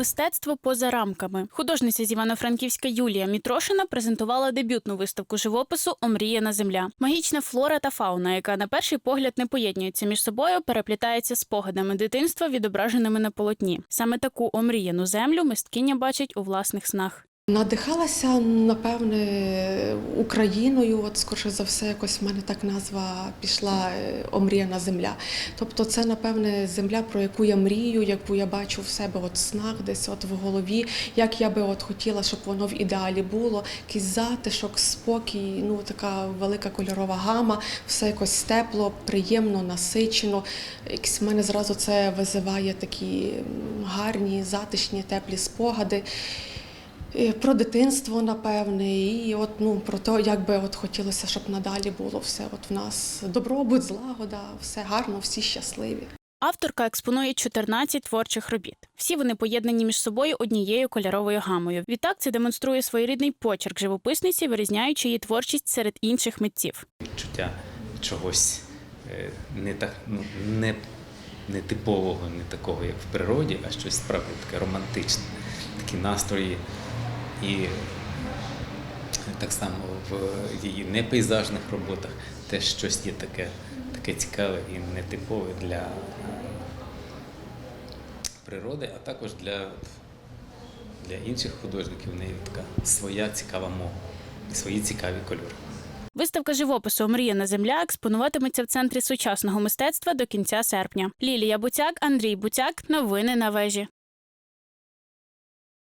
Мистецтво поза рамками. Художниця з Івано-Франківська Юлія Мітрошина презентувала дебютну виставку живопису Омріяна земля. Магічна флора та фауна, яка на перший погляд не поєднується між собою, переплітається спогадами дитинства, відображеними на полотні. Саме таку омріяну землю мисткиня бачить у власних снах. Надихалася, напевне, Україною. От, скорше за все, якось в мене так назва пішла е, омріяна земля. Тобто, це, напевне, земля, про яку я мрію, яку я бачу в себе от в снах, десь от в голові, як я би от хотіла, щоб воно в ідеалі було. Якийсь затишок, спокій, ну така велика кольорова гама, все якось тепло, приємно, насичено. Якось в мене зразу це визиває такі гарні, затишні, теплі спогади. І Про дитинство, напевне, і от ну про те, як би от хотілося, щоб надалі було все. От в нас добробут, злагода, все гарно, всі щасливі. Авторка експонує 14 творчих робіт. Всі вони поєднані між собою однією кольоровою гамою. Відтак це демонструє своєрідний почерк живописниці, вирізняючи її творчість серед інших митців. відчуття чогось е, не так ну не, не типового, не такого, як в природі, а щось справді таке романтичне, такі настрої. І так само в її непейзажних роботах теж щось є таке, таке цікаве і нетипове для е, природи, а також для, для інших художників. В неї така своя цікава мова і свої цікаві кольори. Виставка живопису Омріяна земля експонуватиметься в центрі сучасного мистецтва до кінця серпня. Лілія Буцяк, Андрій Буцяк. Новини на вежі.